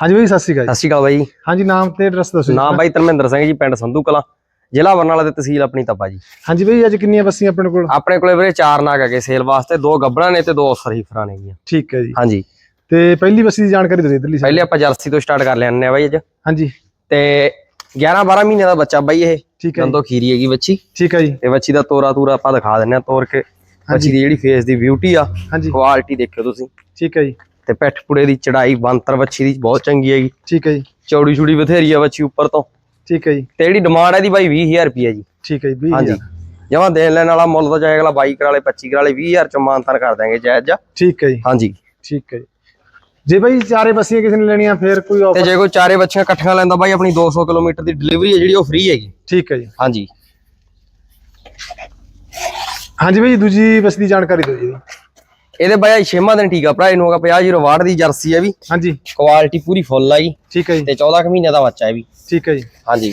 ਹਾਂਜੀ ਬਾਈ ਸਤਿ ਸ਼੍ਰੀ ਅਕਾਲ ਸਤਿ ਸ਼੍ਰੀ ਅਕਾਲ ਬਾਈ। ਹਾਂਜੀ ਨਾਮ ਤੇ ਐਡਰੈਸ ਦੱਸੋ ਨਾਮ ਬਾਈ ਧਰਮਿੰਦਰ ਸਿੰਘ ਜੀ ਪਿੰਡ ਸੰਧੂ ਕਲਾਂ ਜ਼ਿਲ੍ਹਾ ਬਰਨਾਲਾ ਤੇ ਤਹਿਸੀਲ ਆਪਣੀ ਤਪਾ ਜੀ। ਹਾਂਜੀ ਬਾਈ ਅੱਜ ਕਿੰਨੀਆਂ ਬੱਸੀਆਂ ਆਪਣੇ ਕੋਲ? ਆਪਣੇ ਕੋਲੇ ਵੀਰੇ ਚਾਰ ਨਾਗ ਹੈਗੇ ਸੇਲ ਵਾਸਤੇ ਦੋ ਗੱਬੜਾਂ ਨੇ ਤੇ ਦੋ ਸਰੀਫਰਾਂ ਨੇ ਗੀਆਂ ਠੀਕ ਹੈ ਜੀ। ਹਾਂਜੀ। ਤੇ ਪਹਿਲੀ ਬੱਸੀ ਦੀ ਜਾਣਕਾਰੀ ਦਿਓ ਇਧਰਲੀ ਪਹਿਲੇ ਆਪਾਂ ਜਰਸੀ ਤੋਂ ਸਟਾਰਟ ਕਰ ਲੈਣੇ ਆ ਬਾਈ ਅੱਜ। ਹਾਂਜੀ। ਤੇ 11 12 ਮਹੀਨੇ ਦਾ ਬੱਚਾ ਬਾਈ ਇਹ। ਠੀਕ ਹੈ ਦੰਦੋ ਖੀਰੀ ਹੈਗੀ ਬੱਚੀ। ਠੀਕ ਹੈ ਜੀ। ਤੇ ਬੱਚੀ ਦਾ ਤੋਰਾ ਤੂਰਾ ਆਪਾਂ ਦਿਖਾ ਦਿੰਨੇ ਆ ਤੋਰ ਕੇ। ਬੱਚੀ ਦੀ ਜਿਹੜੀ ਫੇਸ ਦੀ ਬਿਊਟੀ ਆ ਹਾਂਜੀ। ਕੁਆਲਿਟੀ ਦੇਖਿਓ ਤੁਸੀਂ। ਠੀਕ ਹੈ ਜੀ। ਤੇ ਪਿੱਠ ਪੁੜੇ ਦੀ ਚੜਾਈ ਬੰਤਰ ਬੱਚੀ ਦੀ ਬਹੁਤ ਚੰਗੀ ਹੈਗੀ। ਠੀਕ ਹੈ ਜੀ। ਚੌੜੀ ਛੁੜੀ ਬਥੇਰੀ ਆ ਬੱਚੀ ਉੱਪਰ ਤੋਂ। ਠੀਕ ਹੈ ਜੀ। ਤੇ ਜਿਹੜੀ ਡਿਮਾਂਡ ਹੈ ਦੀ ਬਾਈ 20000 ਰੁਪਏ ਜੀ। ਠੀਕ ਹੈ ਜੀ 20 ਹਾਂਜੀ। ਜਮਾ ਦੇਣ ਲੈਣ ਵਾਲਾ ਮੁੱਲ ਤਾਂ ਅਗਲਾ 22 ਕਰਾਲੇ 25 ਕਰਾਲੇ 20000 ਚ ਮਾਨਤਨ ਕਰ ਦਾਂਗੇ ਜਾਇਜ਼ ਜਾ। ਠੀਕ ਹੈ ਜੀ। ਹਾਂਜੀ। ਠੀਕ ਹੈ ਜੀ। ਜੇ ਬਾਈ ਚਾਰੇ ਬੱਸੀਆਂ ਕਿਸੇ ਨੇ ਲੈਣੀਆਂ ਫਿਰ ਕੋਈ ਤੇ ਆਫਰ ਜੇ ਕੋਈ ਚਾਰੇ ਬੱਚੀਆਂ ਇਕੱਠੀਆਂ ਲੈਂਦਾ ਬਾਈ ਆਪਣੀ 200 ਕਿਲੋਮੀਟਰ ਦੀ ਡਿਲੀਵਰੀ ਹੈ ਜਿਹੜੀ ਉਹ ਫ੍ਰੀ ਹੈਗੀ। ਠੀਕ ਹੈ ਜੀ। ਹਾਂਜੀ। ਹਾਂਜੀ ਬਾਈ ਦੂਜੀ ਬੱਸ ਦੀ ਜਾਣਕਾਰੀ ਦਿਓ ਜੀ। ਇਹਦੇ ਬਾਈ ਛੇਵਾਂ ਦਿਨ ਠੀਕ ਆ ਭਰਾ ਇਹਨੂੰ ਹੋਗਾ 50 ਦੀ ਜਰਸੀ ਹੈ ਵੀ। ਹਾਂਜੀ। ਕੁਆਲਿਟੀ ਪੂਰੀ ਫੁੱਲ ਆ ਜੀ। ਠੀਕ ਹੈ ਜੀ। ਤੇ 14 ਕੁ ਮਹੀਨੇ ਦਾ ਬੱਚਾ ਹੈ ਵੀ। ਠੀਕ ਹੈ ਜੀ। ਹਾਂਜੀ।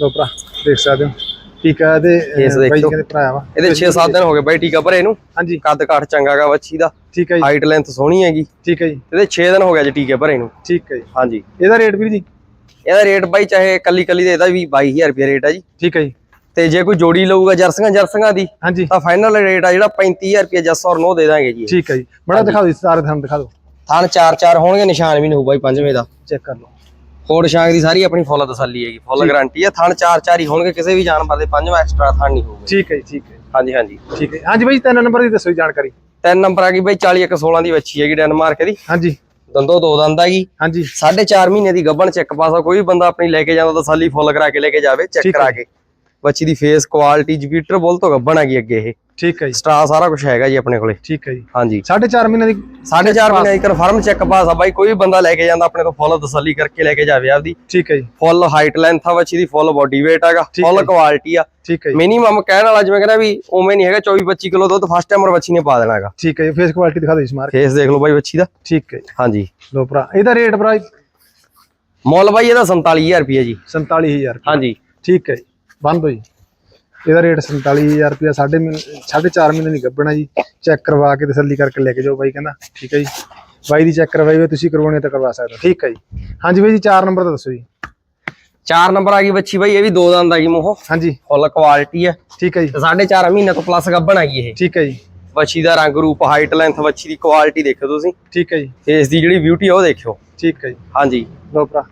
ਲੋ ਭਰਾ ਦੇਖ ਸਕਦੇ ਹੋ। ਠੀਕ ਹੈ ਤੇ ਇਸ ਬਾਈ। ਕਹਿੰਦੇ ਭਰਾ ਵਾ। ਇਹਦੇ 6-7 ਦਿਨ ਹੋ ਗਏ ਬਾਈ ਟੀਕਾ ਭਰੇ ਇਹਨੂੰ। ਹਾਂਜੀ। ਕੱਦ ਕਾਠ ਚੰਗਾ ਗਾ ਬੱਚੀ ਦਾ। ਠੀਕ ਹੈ ਜੀ। ਹਾਈਟ ਲੈਂਥ ਸੋਹਣੀ ਹੈਗੀ। ਠੀਕ ਹੈ ਜੀ। ਇਹਦੇ 6 ਦਿਨ ਹੋ ਗਿਆ ਜੀ ਟੀਕੇ ਭਰੇ ਨੂੰ ਠੀਕ ਹੈ ਜੀ। ਹਾਂਜੀ। ਇਹਦਾ ਰੇਟ ਵੀਰ ਜੀ? ਇਹਦਾ ਰੇਟ ਬਾਈ ਚਾਹੇ ਕੱਲੀ ਕੱਲੀ ਦੇ ਇਹਦਾ ਵੀ 22000 ਰੁਪਏ ਰੇਟ ਆ ਜੀ। ਠੀਕ ਹੈ ਜੀ। ਤੇ ਜੇ ਕੋਈ ਜੋੜੀ ਲਊਗਾ ਜਰਸੀਆਂ ਜਰਸੀਆਂ ਦੀ ਹਾਂਜੀ। ਤਾਂ ਫਾਈਨਲ ਰੇਟ ਆ ਜਿਹੜਾ 35000 ਰੁਪਏ ਜਸ ਔਰ ਨੋ ਦੇ ਦਾਂਗੇ ਜੀ। ਠੀਕ ਹੈ ਜੀ। ਬੜਾ ਦਿਖਾ ਦਿਓ ਸਾਰੇ ਤੁਹਾਨੂੰ ਦਿਖਾ ਦਿਓ। ਥਣ ਚਾਰ ਚਾਰ ਹੋਣਗੇ ਨਿਸ਼ਾਨ ਵੀ ਨਹੀਂ ਹੋਊ ਬਾਈ ਪੰਜਵੇਂ ਦਾ। ਚੈੱਕ ਕਰ ਲਓ। ਕੋਡ ਸ਼ਾਂਗ ਦੀ ਸਾਰੀ ਆਪਣੀ ਫੁੱਲ ਤਸੱਲੀ ਹੈਗੀ ਫੁੱਲ ਗਾਰੰਟੀ ਹੈ। ਥਣ ਚਾਰ ਚਾਰ ਹੀ ਹੋਣਗੇ ਕਿਸੇ ਵੀ ਜਾਨਵਰ ਦੇ ਪੰਜਵਾਂ ਐਕਸਟਰਾ ਥਣ ਨਹੀਂ ਹੋਊਗਾ ਠੀਕ ਹੈ ਜੀ ਠੀਕ ਹੈ। ਜੀ, ਹਾਂਜੀ ਹਾਂਜੀ। ਠੀਕ ਹੈ। ਹਾਂਜੀ ਬਾਈ ਤਿੰਨ ਨੰਬਰ ਦੀ ਦੱਸੋ ਜੀ ਜਾਣਕਾਰੀ। ਤਿੰਨ ਨੰਬਰ ਆ ਗਈ ਬਾਈ 40 ਇੱਕ 16 ਦੀ ਬੱਚੀ ਹੈਗੀ ਡੈਨਮਾਰਕ ਦੀ। ਹਾਂਜੀ। ਦੰਦੋ ਦੋ ਦੰਦ ਹੈਗੀ ਹਾਂਜੀ। 4.5 ਮਹੀਨੇ ਦੀ ਗੱਭਣ ਚੈੱਕ ਪਾਸਾ ਕੋਈ ਵੀ ਬੰਦਾ ਆਪਣੀ ਲੈ ਕੇ ਜਾਂਦਾ ਤਸੱਲੀ ਫੁੱਲ ਕਰਾ ਕੇ ਲੈ ਕੇ ਜਾਵੇ ਚੈੱਕ। ਕਰਾ ਕੇ। ਬੱਚੀ ਦੀ ਫੇਸ ਕੁਆਲਿਟੀ ਜਪੀਟਰ ਬੋਲ ਤੋਂ ਗੱਭਣ ਹੈਗੀ ਅੱਗੇ ਇਹ। ਠੀਕ ਹੈ ਜੀ। ਸਟਰਾ ਸਾਰਾ ਕੁਝ ਹੈਗਾ ਜੀ ਆਪਣੇ ਕੋਲੇ। ਠੀਕ ਹੈ ਜੀ। ਹਾਂਜੀ। 4.5 ਮਹੀਨੇ ਦੀ 4.5 ਮਹੀਨੇ ਦੀ ਕਨਫਰਮ ਚੈੱਕ ਪਾਸ ਆ ਬਾਈ ਕੋਈ ਵੀ ਬੰਦਾ ਲੈ ਕੇ ਜਾਂਦਾ ਆਪਣੇ ਤੋਂ ਫੁੱਲ ਤਸੱਲੀ ਕਰਕੇ ਲੈ ਕੇ ਜਾਵੇ ਆਪਦੀ। ਠੀਕ ਹੈ ਜੀ। ਫੁੱਲ ਹਾਈਟ ਲੈਂਥ ਆ ਬੱਚੀ ਦੀ ਫੁੱਲ ਬਾਡੀ weight ਹੈਗਾ ਫੁੱਲ। ਕੁਆਲਿਟੀ ਆ। ਠੀਕ ਹੈ ਜੀ। ਮਿਨੀਮਮ ਕਹਿਣ ਵਾਲਾ ਜਿਵੇਂ ਕਹਿੰਦਾ ਵੀ ਉਵੇਂ ਨਹੀਂ ਹੈਗਾ 24 25 ਕਿਲੋ ਦੁੱਧ ਫਸਟ ਟਾਈਮਰ ਬੱਚੀ ਨੇ ਪਾ ਦੇਣਾ ਹੈਗਾ। ਠੀਕ ਹੈ ਜੀ ਫੇਸ ਕੁਆਲਿਟੀ ਦਿਖਾ ਦਿਓ ਜੀ ਸਮਾਰ ਫੇਸ ਦੇਖ ਲਓ ਬਾਈ ਬੱਚੀ ਦਾ। ਠੀਕ ਹੈ ਜੀ। ਹਾਂਜੀ। ਲੋ ਭਰਾ ਇਹਦਾ ਰੇਟ ਭਰਾ ਮੁੱਲ ਬਾਈ ਇਹਦਾ 47000 ਰੁਪਏ ਜੀ। 47000 ਹਾਂਜੀ। ਠੀਕ ਹੈ ਜੀ। ਬੰਦ ਹੋ ਜੀ ਇਹਦਾ ਰੇਟ 47000 ਰੁਪਇਆ ਸਾਢੇ ਸਾਢੇ ਚਾਰ ਮਹੀਨੇ ਦੀ ਗੱਭਣਾ ਜੀ। ਚੈੱਕ ਕਰਵਾ ਕੇ ਤਸੱਲੀ ਕਰਕੇ ਲੈ ਕੇ ਜਾਓ ਬਾਈ ਕਹਿੰਦਾ। ਠੀਕ ਹੈ ਜੀ। ਬਾਈ ਦੀ ਚੈੱਕ ਕਰਵਾਈ ਹੋਈ ਤੁਸੀਂ ਕਰਵਾਉਣੀ ਤਾਂ ਕਰਵਾ ਸਕਦੇ ਹੋ। ਠੀਕ ਹੈ ਜੀ। ਹਾਂਜੀ ਬਾਈ ਜੀ 4 ਨੰਬਰ ਦਾ ਦੱਸੋ ਜੀ। 4 ਨੰਬਰ ਆ ਗਈ ਬੱਚੀ ਬਾਈ ਇਹ ਵੀ ਦੋ ਦੰਦ ਆ ਗਈ ਮੋਹ। ਹਾਂਜੀ। ਫੁੱਲ ਕੁਆਲਿਟੀ ਹੈ। ਠੀਕ ਹੈ ਜੀ। ਤੇ 4.5 ਮਹੀਨੇ ਤੋਂ ਪਲੱਸ ਗੱਭਣ ਆ ਗਈ ਇਹ। ਠੀਕ ਹੈ ਜੀ। ਬੱਚੀ ਦਾ ਰੰਗ ਰੂਪ ਹਾਈਟ ਲੈਂਥ ਬੱਚੀ ਦੀ ਕੁਆਲਿਟੀ ਦੇਖੋ ਤੁਸੀਂ। ਠੀਕ ਹੈ ਜੀ। ਫੇਸ ਦੀ ਜਿਹੜੀ ਬਿਊਟੀ ਆ ਉਹ ਦੇਖਿਓ। ਠੀਕ ਹੈ ਜੀ। ਹਾਂਜੀ। ਲੋ ਭਰਾ।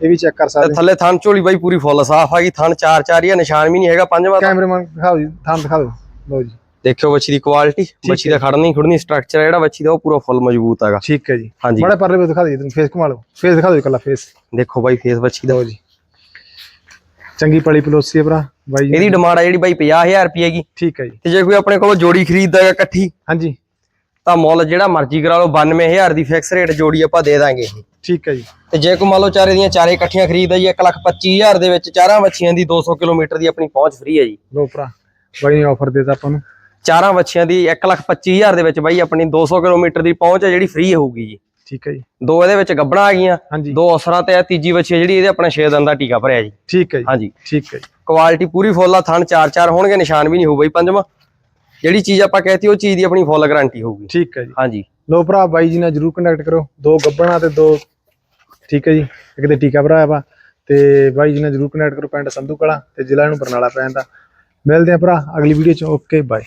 ਇਹ ਵੀ ਚੈੱਕ ਕਰ ਤੇ ਸਕਦੇ। ਥੱਲੇ ਥਣ ਝੋਲੀ ਬਾਈ ਪੂਰੀ ਫੁੱਲ ਸਾਫ਼ ਆ ਗਈ ਥਣ ਚਾਰ ਚਾਰ ਹੀ ਆ ਨਿਸ਼ਾਨ ਵੀ ਨਹੀਂ ਹੈਗਾ ਪੰਜਵਾਂ ਤਾਂ ਕੈਮਰਾਮੈਨ ਦਿਖਾਓ ਜੀ ਥਾਂ ਦਿਖਾ ਦਿਓ ਲਓ ਜੀ। ਦੇਖਿਓ ਬੱਚੀ ਦੀ ਕੁਆਲਿਟੀ ਬੱਚੀ ਦਾ ਖੜਨੀ ਖੁੜਨੀ ਸਟਰਕਚਰ ਜਿਹੜਾ ਬੱਚੀ ਦਾ ਉਹ ਪੂਰਾ ਫੁੱਲ ਮਜ਼ਬੂਤ ਹੈਗਾ। ਠੀਕ ਹੈ ਜੀ। ਹਾਂਜੀ। ਬੜਾ ਪਰਲੇ ਦਿਖਾ ਦਿਓ ਤੁਹਾਨੂੰ ਫੇਸ ਘੁਮਾ ਲਓ। ਫੇਸ ਦਿਖਾ ਦਿਓ ਇਕੱਲਾ ਫੇਸ ਦੇਖੋ ਬਾਈ ਫੇਸ ਬੱਚੀ ਦਾ। ਲਓ ਜੀ। ਚੰਗੀ ਪਲੀ ਪਲੋਸੀ ਹੈ ਭਰਾ ਬਾਈ ਜੀ। ਇਹਦੀ ਡਿਮਾਂਡ ਆ ਜਿਹੜੀ ਬਾਈ 50000 ਰੁਪਏ ਦੀ ਠੀਕ ਹੈ ਜੀ। ਤੇ ਜੇ ਕੋਈ ਆਪਣੇ ਕੋਲੋਂ ਜੋੜੀ ਖਰੀਦਦਾ ਹੈ ਇਕੱਠੀ ਹਾਂਜੀ। ਤਾਂ ਮੁੱਲ ਜਿਹੜਾ ਮਰਜ਼ੀ ਕਰਾ ਲਓ 92000 ਦੀ ਫਿਕਸ ਰੇਟ ਜੋੜੀ ਆਪਾਂ ਦੇ ਦਾਂਗੇ। ਠੀਕ ਹੈ ਜੀ। ਤੇ ਜੇ ਕੋਈ ਮੰਨ ਲਓ ਚਾਰੇ ਦੀਆਂ ਚਾਰੇ ਇਕੱਠੀਆਂ ਖਰੀਦਦਾ ਜੀ 125000 ਦੇ ਵਿੱਚ ਚਾਰਾਂ ਬੱਚੀਆਂ ਦੀ 200 ਕਿਲੋਮੀਟਰ ਦੀ ਆਪਣੀ ਪਹੁੰਚ ਫ੍ਰੀ ਹੈ ਜੀ। ਲੋ ਭਰਾ ਨੇ ਆਫਰ ਦਿੱਤਾ ਆਪਾਂ ਨੂੰ। ਚਾਰਾਂ ਬੱਚੀਆਂ ਦੀ 125000 ਦੇ ਵਿੱਚ ਬਾਈ ਆਪਣੀ 200 ਕਿਲੋਮੀਟਰ ਦੀ ਪਹੁੰਚ ਹੈ ਜਿਹੜੀ ਫ੍ਰੀ ਹੋਊਗੀ ਜੀ। ਠੀਕ ਹੈ ਜੀ। ਦੋ ਇਹਦੇ ਵਿੱਚ ਗੱਬਣਾ ਆ ਗਈਆਂ ਦੋ ਅਸਰਾਂ ਤੇ ਆ ਤੀਜੀ ਬੱਚੀ ਜਿਹੜੀ ਇਹਦੇ ਆਪਣਾ 6 ਦੰਦ ਦਾ ਟੀਕਾ ਭਰਿਆ ਜੀ। ਠੀਕ ਹੈ ਜੀ। ਹਾਂਜੀ। ਠੀਕ ਹੈ ਜੀ। ਕੁਆਲਿਟੀ ਪੂਰੀ ਫੁੱਲ ਆ ਥਣ ਚਾਰ ਚਾਰ ਹੋਣਗੇ ਨਿਸ਼ਾਨ ਵੀ ਨਹੀਂ ਹੋਊ ਬਾਈ ਪੰਜਵਾਂ। ਜਿਹੜੀ ਚੀਜ਼ ਆਪਾਂ ਕਹਤੀ ਉਹ ਚੀਜ਼ ਦੀ ਆਪਣੀ ਫੁੱਲ ਗਾਰੰਟੀ ਹੋਊਗੀ। ਠੀਕ ਹੈ ਜੀ। ਹਾਂਜੀ। ਲੋ ਭਰਾ ਬਾਈ ਜੀ ਨਾਲ ਜਰੂਰ ਕੰਟੈਕਟ ਕਰੋ। ਦੋ ਗੱਬਣਾ ਤੇ ਦੋ ਠੀਕ ਹੈ ਜੀ ਇੱਕ ਤੇ ਟੀਕਾ ਭਰਾਇਆ ਵਾ ਤੇ ਬਾਈ ਜੀ ਨਾਲ ਜਰੂਰ ਕੰਟੈਕਟ ਕਰੋ ਪਿੰਡ ਸੰਧੂ ਕਲਾ ਤੇ ਜ਼ਿਲ੍ਹਾ ਨੂੰ ਬਰਨਾਲਾ ਪੈਂਦਾ ਮਿਲਦੇ ਆ ਭਰਾ ਅਗਲੀ ਵੀਡੀਓ ਚ। Okay bye